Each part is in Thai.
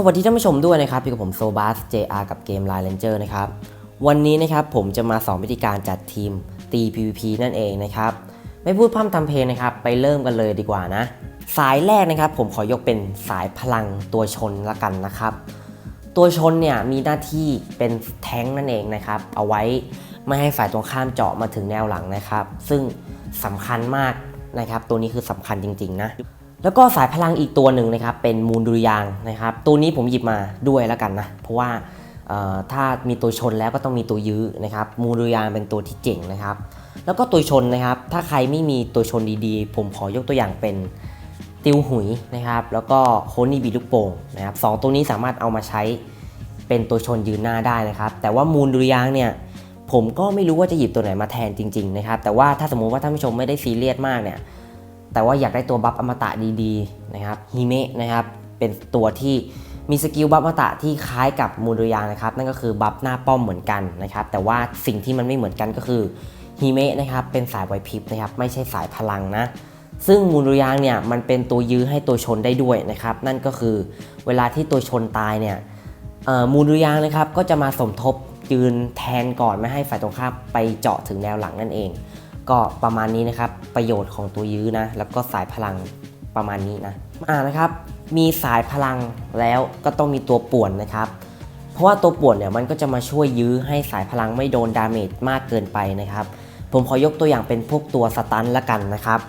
สวัสดีท่านผู้ชมด้วยนะครับอยู่กับผมโซบ a ส JR กับเกม Line Ranger นะครับ วันนี้นะครับผมจะมาสอนวิธีการจัดทีมตี PVP นั่นเองนะครับ ไม่พูดพร่ำทำเพลงนะครับ ไปเริ่มกันเลยดีกว่านะ สายแรกนะครับผมขอยกเป็นสายพลังตัวชนละกันนะครับ ตัวชนเนี่ยมีหน้าที่เป็นแท้งนั่นเองนะครับ เอาไว้ไม่ให้ฝ่ายตรงข้ามเจาะมาถึงแนวหลังนะครับ ซึ่งสำคัญมากนะครับ ตัวนี้คือสำคัญจริง ๆ นะ แล้วก็สายพลังอีกตัวหนึ่งนะครับเป็นมูลดุริยางนะครับ ตัวนี้ผมหยิบมาด้วยแล้วกันนะเพราะว่าถ้ามีตัวชนแล้วก็ต้องมีตัวยื้อนะครับ มูลดุริยางเป็นตัวที่เจ๋งนะครับ แล้วก็ตัวชนนะครับ ถ้าใครไม่มีตัวชนดีๆ ผมขอยกตัวอย่างเป็นติวหุยนะครับ แล้วก็โคนี่บีลูกโป่งนะครับสองตัวนี้สามารถเอามาใช้เป็นตัวชนยืนหน้าได้นะครับ แต่ว่ามูลดุริยางเนี่ยผมก็ไม่รู้ว่าจะหยิบตัวไหนมาแทนจริง ๆ นะครับ แต่ว่าถ้าสมมุติว่าท่านผู้ชมไม่ได้ซีเรียสมากเนี่ย แต่ว่าอยากได้ตัวบัฟอมตะดีๆนะครับฮิเมะนะครับเป็นตัวที่มีสกิลบัฟอมตะที่คล้ายกับมูลดุยางนะครับนั่นก็คือบัฟหน้าป้อมเหมือนกันนะครับแต่ว่าสิ่งที่มันไม่เหมือนกันก็คือฮิเมะนะครับเป็นสายไวพริบนะครับไม่ใช่สายพลังนะซึ่งมูลดุยางเนี่ยมันเป็นตัวยื้อให้ตัวชนได้ด้วยนะครับนั่นก็คือเวลาที่ตัวชนตายเนี่ยมูลดุยางนะครับก็จะมาสมทบยืนแทนก่อนไม่ให้ฝ่ายตรงข้ามไปเจาะถึงแนวหลังนั่นเอง ก็ประมาณนี้นะครับ ประโยชน์ของตัวยื้อนะ แล้วก็สายพลังประมาณนี้นะ อ่านะครับ มีสายพลังแล้วก็ต้องมีตัวป่วนนะครับ เพราะว่าตัวป่วนเนี่ยมันก็จะมาช่วยยื้อให้สายพลังไม่โดนดาเมจมากเกินไปนะครับ ผมขอยกตัวอย่างเป็นพวกตัวสตันละกันนะครับ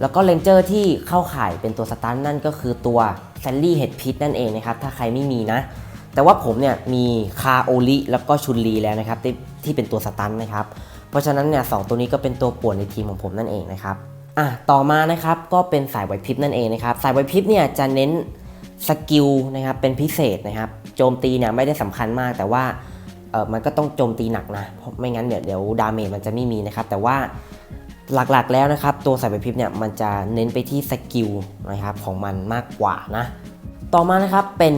แล้วก็เลนเจอร์ที่เข้าข่ายเป็นตัวสตันนั่นก็คือตัวแซลลี่เฮดพิทนั่นเองนะครับ ถ้าใครไม่มีนะ แต่ว่าผมเนี่ยมีคาโอลิแล้วก็ชุนลีแล้วนะครับที่ที่เป็นตัวสตันนะครับ เพราะฉะนั้นเนี่ยสองตัวนี้ก็เป็นตัวป่วนในทีมของผมนั่นเองนะครับอะต่อมานะครับก็เป็นสายไหวพริบนั่นเองนะครับสายไหวพริบเนี่ยจะเน้นสกิลนะครับเป็นพิเศษนะครับโจมตีเนี่ยไม่ได้สำคัญมากแต่ว่าเออมันก็ต้องโจมตีหนักนะเพราะไม่งั้นเดี๋ยวเดี๋ยวดาเมจมันจะไม่มีนะครับแต่ว่าหลักๆแล้วนะครับตัวสายไหวพริบเนี่ยมันจะเน้นไปที่สกิลนะครับของมันมากกว่านะต่อมานะครับเป็น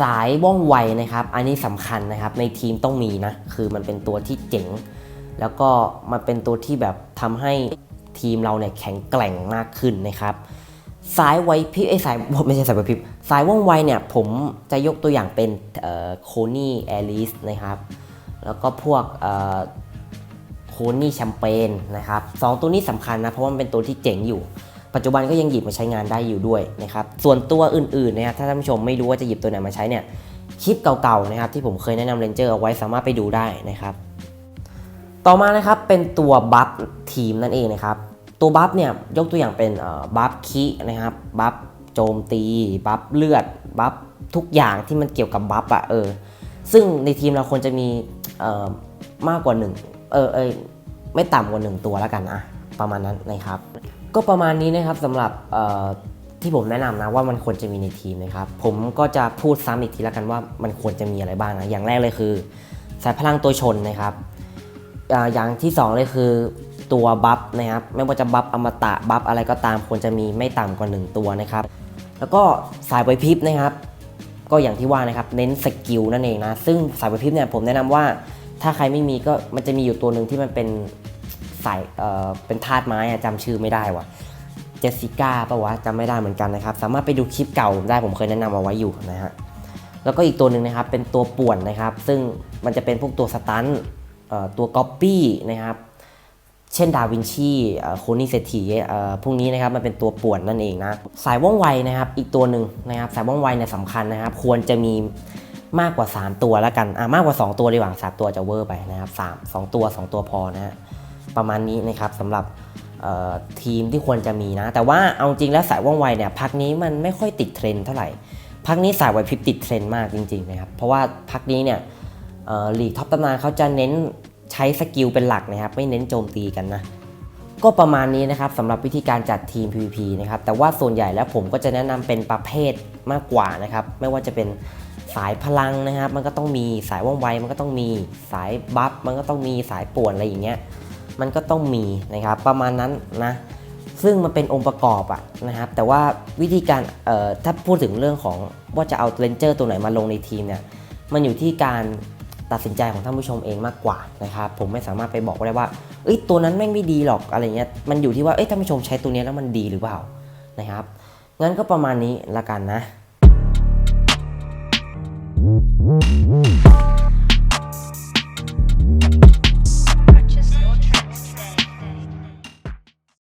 สายว่องไวนะครับ อันนี้สำคัญนะครับในทีมต้องมีนะคือมันเป็นตัวที่เจ๋ง แล้วก็มันเป็นตัวที่แบบทำให้ทีมเราเนี่ยแข็งแกร่งมากขึ้นนะครับสายไวพิบไอ้สายไม่ใช่สายไวพิบสายว่องไวเนี่ยผมจะยกตัวอย่างเป็นโคนี่แอลิสนะครับแล้วก็พวกโคนี่แชมเปญนะครับสองตัวนี้สำคัญนะ เพราะว่ามันเป็นตัวที่เจ๋งอยู่ ปัจจุบันก็ยังหยิบมาใช้งานได้อยู่ด้วยนะครับส่วนตัวอื่นๆนะครับถ้าท่านผู้ชมไม่รู้ว่าจะหยิบตัวไหนมาใช้เนี่ยคลิปเก่าๆนะครับที่ผมเคยแนะนำเรนเจอร์เอาไว้สามารถไปดูได้นะครับ ต่อมานะครับเป็นตัวบัฟทีมนั่นเองนะครับ ตัวบัฟเนี่ยยกตัวอย่างเป็นบัฟคีนะครับบัฟโจมตีบัฟเลือดบัฟทุกอย่างที่มันเกี่ยวกับบัฟอะเออซึ่งในทีมเราควรจะมีมากกว่า1เออเอยไม่ต่ำกว่า 1 ตัวแล้วกันอะประมาณนั้นนะครับ ก็ประมาณนี้นะครับสำหรับที่ผมแนะนำนะว่ามันควรจะมีในทีมนะครับ ผมก็จะพูดซ้ำอีกทีแล้วกันว่ามันควรจะมีอะไรบ้างนะอย่างแรกเลยคือ สายพลังตัวชนนะครับ อย่างที่2เลยคือตัวบัฟนะครับไม่ว่าจะบัฟอมตะบัฟอะไรก็ตามควรจะมีไม่ต่ำกว่า 1 ตัวนะครับ แล้วก็สายไวพริบนะครับ ก็อย่างที่ว่านะครับเน้นสกิลนั่นเองนะ ซึ่งสายไวพริบเนี่ยผมแนะนำว่าถ้าใครไม่มีก็มันจะมีอยู่ตัวหนึ่งที่มันเป็นสายเอ่อเป็นธาตุไม้อะจำชื่อไม่ได้ว่ะเจสสิก้าปะวะจำไม่ได้เหมือนกันนะครับ สามารถไปดูคลิปเก่าได้ผมเคยแนะนำเอาไว้อยู่นะฮะแล้วก็อีกตัวหนึ่งนะครับเป็นตัวป่วนนะครับ ซึ่งมันจะเป็นพวกตัวสตัน ตัวก๊อปปี้นะครับเช่นดาวินชีโคนี่เศรษฐีพวกนี้นะครับมันเป็นตัวป่วนนั่นเองนะสายว่องไวนะครับอีกตัวหนึ่งนะครับสายว่องไวเนี่ยสำคัญนะครับ ควรจะมีมากกว่า 3 ตัวแล้วกันอะมากกว่า 2 ตัวดีกว่าสามตัวจะเวอร์ไปนะครับสามสองตัว 2 ตัวพอนะฮะประมาณนี้นะครับสำหรับทีมที่ควรจะมีนะ แต่ว่าเอาจริงแล้วสายว่องไวเนี่ยพักนี้มันไม่ค่อยติดเทรนด์เท่าไหร่พักนี้สายไวพริบติดเทรนด์มากจริงๆนะครับเพราะว่าพักนี้เนี่ยเอ่อลีกท็อปตำนานเขาจะเน้น ใช้สกิลเป็นหลักนะครับ ไม่เน้นโจมตีกันนะ ก็ประมาณนี้นะครับสำหรับวิธีการจัดทีม PVP นะครับ แต่ว่าส่วนใหญ่แล้วผมก็จะแนะนำเป็นประเภทมากกว่านะครับ ไม่ว่าจะเป็นสายพลังนะครับ มันก็ต้องมีสายว่องไว มันก็ต้องมีสายบัฟ มันก็ต้องมีสายป่วนอะไรอย่างเงี้ย มันก็ต้องมีนะครับ ประมาณนั้นนะ ซึ่งมันเป็นองค์ประกอบอะนะครับ แต่ว่าวิธีการ เอ่อ ถ้าพูดถึงเรื่องของว่าจะเอาเรนเจอร์ตัวไหนมาลงในทีมเนี่ย มันอยู่ที่การ ตัดสินใจของท่านผู้ชมเองมากกว่านะครับผมไม่สามารถไปบอกได้ว่าเอ้ยตัวนั้นแม่งไม่ดีหรอกอะไรเงี้ยมันอยู่ที่ว่าเอ้ยท่านผู้ชมใช้ตัวนี้แล้วมันดีหรือเปล่านะครับงั้นก็ประมาณนี้ละกันนะ